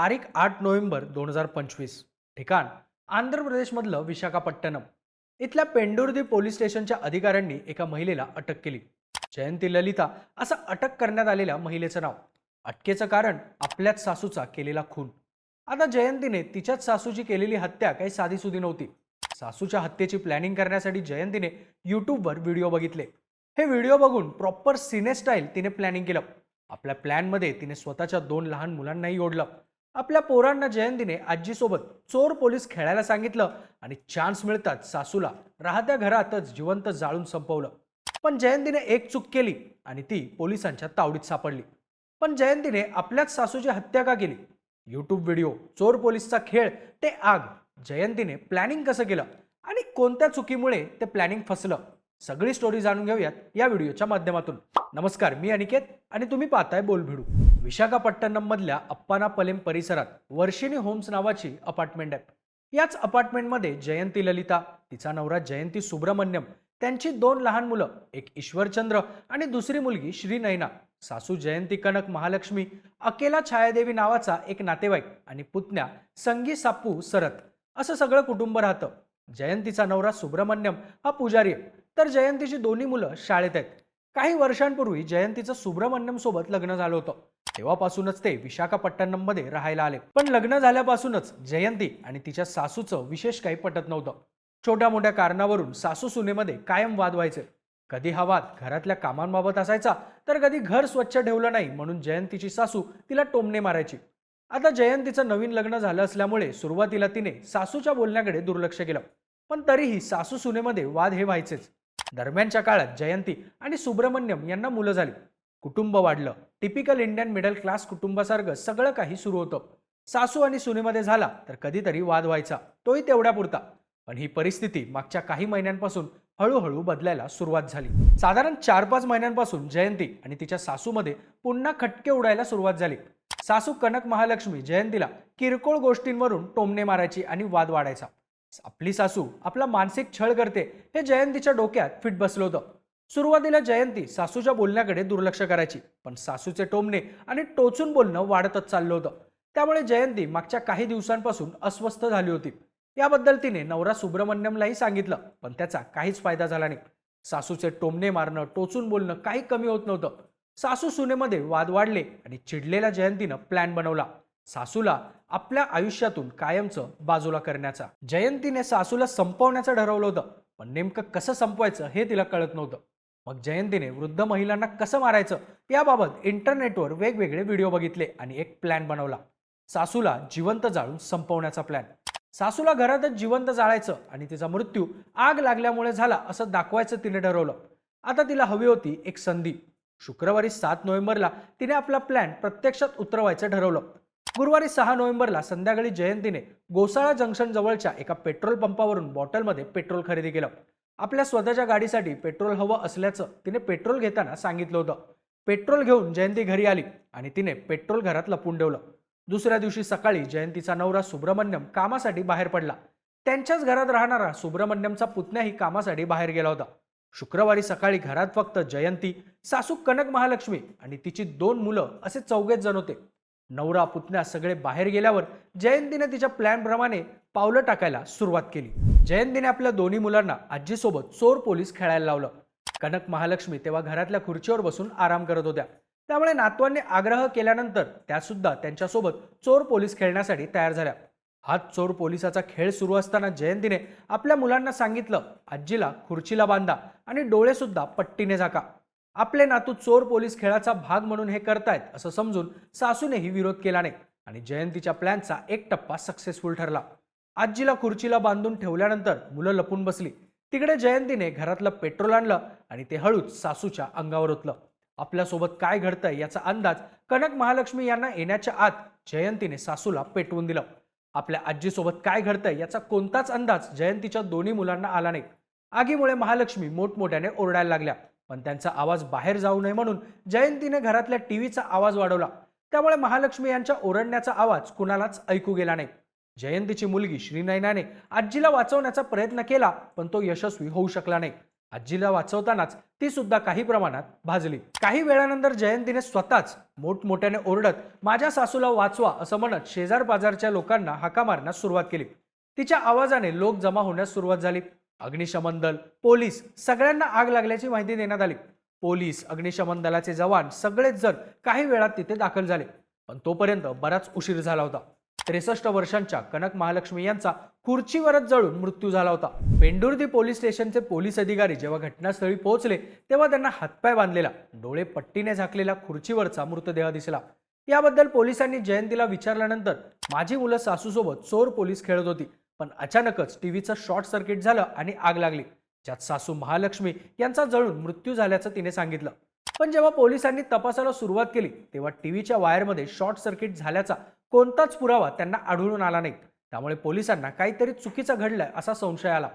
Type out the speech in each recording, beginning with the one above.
तारीख आठ नोव्हेंबर दोन हजार पंचवीस. ठिकाण आंध्र प्रदेशमधलं विशाखापट्टणम. इथल्या पेंडुर्दी पोलीस स्टेशनच्या अधिकाऱ्यांनी एका महिलेला अटक केली. जयंती ललिता असं अटक करण्यात आलेल्या महिलेचं नाव. अटकेचं कारण आपल्याच सासूचा केलेला खून. आता जयंतीने तिच्याच सासूची केलेली हत्या काही साधीसुधी नव्हती. सासूच्या हत्येची प्लॅनिंग करण्यासाठी जयंतीने यूट्यूबवर व्हिडिओ बघितले. हे व्हिडिओ बघून प्रॉपर सिने स्टाईल तिने प्लॅनिंग केलं. आपल्या प्लॅनमध्ये तिने स्वतःच्या दोन लहान मुलांनाही ओढलं. आपल्या पोरांना जयंतीने आजीसोबत चोर पोलीस खेळायला सांगितलं आणि चान्स मिळताच सासूला राहत्या घरातच जिवंत जाळून संपवलं. पण जयंतीने एक चूक केली आणि ती पोलिसांच्या तावडीत सापडली. पण जयंतीने आपल्याच सासूची हत्या का केली? यूट्यूब व्हिडिओ चोर पोलीसचा खेळ ते आग जयंतीने प्लॅनिंग कसं केलं? आणि कोणत्या चुकीमुळे ते प्लॅनिंग फसलं? सगळी स्टोरी जाणून घेऊयात या व्हिडिओच्या माध्यमातून. नमस्कार मी अनिकेत आणि तुम्ही पाहताय बोलभिडू. विशाखापट्टणम मधल्या अप्पानापलेम परिसरात वर्षिणी होम्स नावाची अपार्टमेंट आहे. याच अपार्टमेंटमध्ये जयंती ललिता तिचा नवरा जयंती सुब्रमण्यम त्यांची दोन लहान मुलं एक ईश्वरचंद्र आणि दुसरी मुलगी श्री नयना सासू जयंती कनक महालक्ष्मी अकेला छायादेवी नावाचा एक नातेवाईक आणि पुतण्या संगी सापू सरत असं सगळं कुटुंब राहतं. जयंतीचा नवरा सुब्रमण्यम हा पुजारी आहे. तर जयंतीची दोन्ही मुलं शाळेत आहेत. काही वर्षांपूर्वी जयंतीचं सुब्रमण्यम सोबत लग्न झालं होतं. तेव्हापासूनच ते विशाखापट्टणममध्ये राहायला आले. पण लग्न झाल्यापासूनच जयंती आणि तिच्या सासूचं विशेष काही पटत नव्हतं. छोट्या मोठ्या कारणावरून सासू सुनेमध्ये कायम वाद व्हायचे. कधी हा वाद घरातल्या कामांबाबत असायचा तर कधी घर स्वच्छ ठेवलं नाही म्हणून जयंतीची सासू तिला टोमणे मारायची. आता जयंतीचं नवीन लग्न झालं असल्यामुळे सुरुवातीला तिने सासूच्या बोलण्याकडे दुर्लक्ष केलं. पण तरीही सासू सुनेमध्ये वाद हे व्हायचेच. दरम्यानच्या काळात जयंती आणि सुब्रमण्यम यांना मुलं झाली. कुटुंब वाढलं. टिपिकल इंडियन मिडल क्लास कुटुंबासारखं सगळं काही सुरू होतं. सासू आणि सुनेमध्ये झाला तर कधीतरी वाद व्हायचा. तोही तेवढ्या पुरता. पण ही परिस्थिती मागच्या काही महिन्यांपासून हळूहळू बदलायला सुरुवात झाली. साधारण चार पाच महिन्यांपासून जयंती आणि तिच्या सासूमध्ये पुन्हा खटके उडायला सुरुवात झाली. सासू कनक महालक्ष्मी जयंतीला किरकोळ गोष्टींवरून टोमणे मारायची आणि वाद वाढायचा. आपली सासू आपला मानसिक छळ करते हे जयंतीच्या डोक्यात फिट बसलं होतं. सुरुवातीला जयंती सासूच्या बोलण्याकडे दुर्लक्ष करायची पण सासूचे टोमणे आणि टोचून बोलणं वाढतच चाललं होतं. त्यामुळे जयंती मागच्या काही दिवसांपासून अस्वस्थ झाली होती. याबद्दल तिने नवरा सुब्रमण्यमलाही सांगितलं पण त्याचा काहीच फायदा झाला नाही. सासूचे टोमणे मारणं टोचून बोलणं काही कमी होत नव्हतं. सासू सुनेमध्ये वाद वाढले आणि चिडलेल्या जयंतीनं प्लॅन बनवला. सासूला आपल्या आयुष्यातून कायमचं बाजूला करण्याचा. जयंतीने सासूला संपवण्याचं ठरवलं होतं पण नेमकं कसं संपवायचं हे तिला कळत नव्हतं. मग जयंतीने वृद्ध महिलांना कसं मारायचं याबाबत इंटरनेटवर वेगवेगळे व्हिडिओ बघितले आणि एक प्लॅन बनवला. सासूला जिवंत जाळून संपवण्याचा प्लॅन. सासूला घरातच जिवंत जाळायचं आणि तिचा मृत्यू आग लागल्यामुळे झाला असं दाखवायचं तिने ठरवलं. आता तिला हवी होती एक संधी. शुक्रवारी सात नोव्हेंबरला तिने आपला प्लॅन प्रत्यक्षात उतरवायचं ठरवलं. गुरुवारी सहा नोव्हेंबरला संध्याकाळी जयंतीने गोसाळा जंक्शन जवळच्या एका पेट्रोल पंपावरून बॉटलमध्ये पेट्रोल खरेदी केलं. आपल्या स्वतःच्या गाडीसाठी पेट्रोल हवं असल्याचं तिने पेट्रोल घेताना सांगितलं होतं. पेट्रोल घेऊन जयंती घरी आली आणि तिने पेट्रोल घरात लपून ठेवलं. दुसऱ्या दिवशी सकाळी जयंतीचा नवरा सुब्रमण्यम कामासाठी बाहेर पडला. त्यांच्याच घरात राहणारा सुब्रमण्यमचा पुतण्याही कामासाठी बाहेर गेला होता. शुक्रवारी सकाळी घरात फक्त जयंती सासू कनक महालक्ष्मी आणि तिची दोन मुलं असे चौघेच जण होते. नवरा पुतण्या सगळे बाहेर गेल्यावर जयंतीने तिच्या प्लॅनप्रमाणे पावलं टाकायला सुरुवात केली. जयंतीने आपल्या दोन्ही मुलांना आजीसोबत चोर पोलीस खेळायला लावलं. कनक महालक्ष्मी तेव्हा घरातल्या खुर्चीवर बसून आराम करत होत्या. त्यामुळे नातवांनी आग्रह केल्यानंतर त्या सुद्धा त्यांच्यासोबत चोर पोलीस खेळण्यासाठी तयार झाल्या. हात चोर पोलिसाचा खेळ सुरू असताना जयंतीने आपल्या मुलांना सांगितलं आजीला खुर्चीला बांधा आणि डोळे सुद्धा पट्टीने झाका. आपले नातू चोर पोलीस खेळाचा भाग म्हणून हे करतायत असं समजून सासूनेही विरोध केला नाही आणि जयंतीच्या प्लॅनचा एक टप्पा सक्सेसफुल ठरला. आजीला खुर्चीला बांधून ठेवल्यानंतर मुलं लपून बसली. तिकडे जयंतीने घरातलं पेट्रोल आणलं आणि ते हळूच सासूच्या अंगावर ओतलं. आपल्यासोबत काय घडतंय याचा अंदाज कनक महालक्ष्मी यांना येण्याच्या आत जयंतीने सासूला पेटवून दिलं. आपल्या आजीसोबत काय घडतंय याचा कोणताच अंदाज जयंतीच्या दोन्ही मुलांना आला नाही. आगीमुळे महालक्ष्मी मोठमोठ्याने ओरडायला लागल्या. पण त्यांचा आवाज बाहेर जाऊ नये म्हणून जयंतीने घरातल्या टीव्हीचा आवाज वाढवला. त्यामुळे महालक्ष्मी यांच्या ओरडण्याचा आवाज कुणालाच ऐकू गेला नाही. जयंतीची मुलगी श्रीनयनाने आजीला वाचवण्याचा प्रयत्न केला पण तो यशस्वी होऊ शकला नाही. आजीला वाचवतानाच ती सुद्धा काही प्रमाणात भाजली. काही वेळानंतर जयंतीने स्वतःच मोठमोठ्याने ओरडत माझ्या सासूला वाचवा असं म्हणत शेजार पाजारच्या लोकांना हाका मारण्यास सुरुवात केली. तिच्या आवाजाने लोक जमा होण्यास सुरुवात झाली. अग्निशमन दल पोलीस सगळ्यांना आग लागल्याची माहिती देण्यात आली. पोलीस अग्निशमन दलाचे जवान सगळेच जण काही वेळात तिथे दाखल झाले. पण तोपर्यंत बराच उशीर झाला होता. त्रेसष्ट वर्षांच्या कनक महालक्ष्मी यांचा खुर्चीवरच जळून मृत्यू झाला होता. पेंडुर्दी पोलीस स्टेशनचे पोलीस अधिकारी जेव्हा घटनास्थळी पोहोचले तेव्हा त्यांना हातपाय बांधलेला डोळे पट्टीने झाकलेला खुर्चीवरचा मृतदेह दिसला. याबद्दल पोलिसांनी जयंतीला विचारल्यानंतर माझी मुलं सासूसोबत चोर पोलीस खेळत होती. पण अचानकच टीव्हीचं शॉर्ट सर्किट झालं आणि आग लागली. ज्यात सासू महालक्ष्मी यांचा जळून मृत्यू झाल्याचं तिने सांगितलं. पण जेव्हा पोलिसांनी तपासाला सुरुवात केली तेव्हा टीव्हीच्या वायरमध्ये शॉर्ट सर्किट झाल्याचा कोणताच पुरावा त्यांना आढळून आला नाही. त्यामुळे पोलिसांना काहीतरी चुकीचं घडलंय असा संशय आला.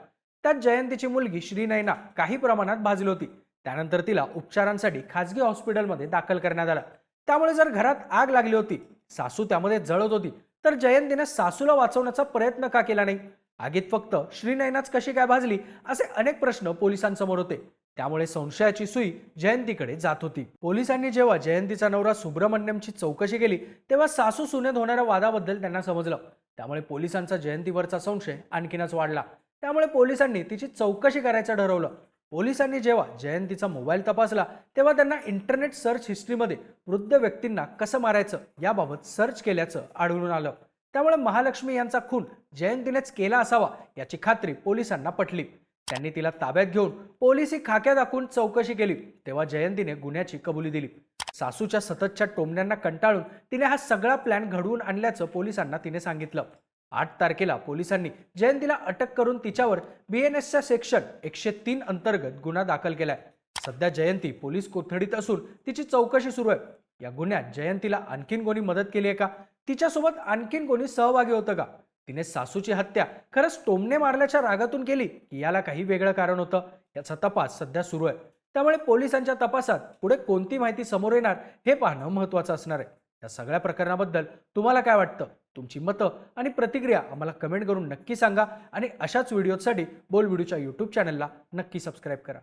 त्यात जयंतीची मुलगी श्रीनयना काही प्रमाणात भाजली होती. त्यानंतर तिला उपचारांसाठी खाजगी हॉस्पिटलमध्ये दाखल करण्यात आलं. त्यामुळे जर घरात आग लागली होती सासू त्यामध्ये जळत होती. तर जयंतीने सासूला वाचवण्याचा प्रयत्न का केला नाही? आगीत फक्त श्रीनयनाच कशी काय भाजली? असे अनेक प्रश्न पोलिसांसमोर होते. त्यामुळे संशयाची सुई जयंतीकडे जात होती. पोलिसांनी जेव्हा जयंतीचा नवरा सुब्रमण्यमची चौकशी केली तेव्हा सासू सुनेत होणाऱ्या वादाबद्दल त्यांना समजलं. त्यामुळे पोलिसांचा जयंतीवरचा संशय आणखीनच वाढला. त्यामुळे पोलिसांनी तिची चौकशी करायचं ठरवलं. पोलिसांनी जेव्हा जयंतीचा मोबाईल तपासला तेव्हा त्यांना इंटरनेट सर्च हिस्ट्रीमध्ये वृद्ध व्यक्तींना कसं मारायचं याबाबत सर्च केल्याचं आढळून आलं. त्यामुळे महालक्ष्मी यांचा खून जयंतीनेच केला असावा याची खात्री पोलिसांना पटली. त्यांनी तिला ताब्यात घेऊन पोलिसी खाक्या दाखवून चौकशी केली तेव्हा जयंतीने गुन्ह्याची कबुली दिली. सासूच्या सततच्या टोमण्यांना कंटाळून तिने हा सगळा प्लॅन घडवून आणल्याचं पोलिसांना तिने सांगितलं. आठ तारखेला पोलिसांनी जयंतीला अटक करून तिच्यावर बीएनएसच्या सेक्शन एकशे तीन अंतर्गत गुन्हा दाखल केलाय. सध्या जयंती पोलीस कोठडीत असून तिची चौकशी सुरू आहे. या गुन्ह्यात जयंतीला आणखीन कोणी मदत केली आहे का? तिच्यासोबत आणखीन कोणी सहभागी होतं का? तिने सासूची हत्या खरंच टोमने मारल्याच्या रागातून केली की याला काही वेगळं कारण होतं? याचा तपास सध्या सुरू आहे. त्यामुळे पोलिसांच्या तपासात पुढे कोणती माहिती समोर येणार हे पाहणं महत्त्वाचं असणार आहे. या सगळ्या प्रकरणाबद्दल तुम्हाला काय वाटतं? तुमची मतं आणि प्रतिक्रिया आम्हाला कमेंट करून नक्की सांगा आणि अशाच व्हिडिओसाठी बोल व्हिडिओच्या यूट्यूब चॅनलला नक्की सबस्क्राईब करा.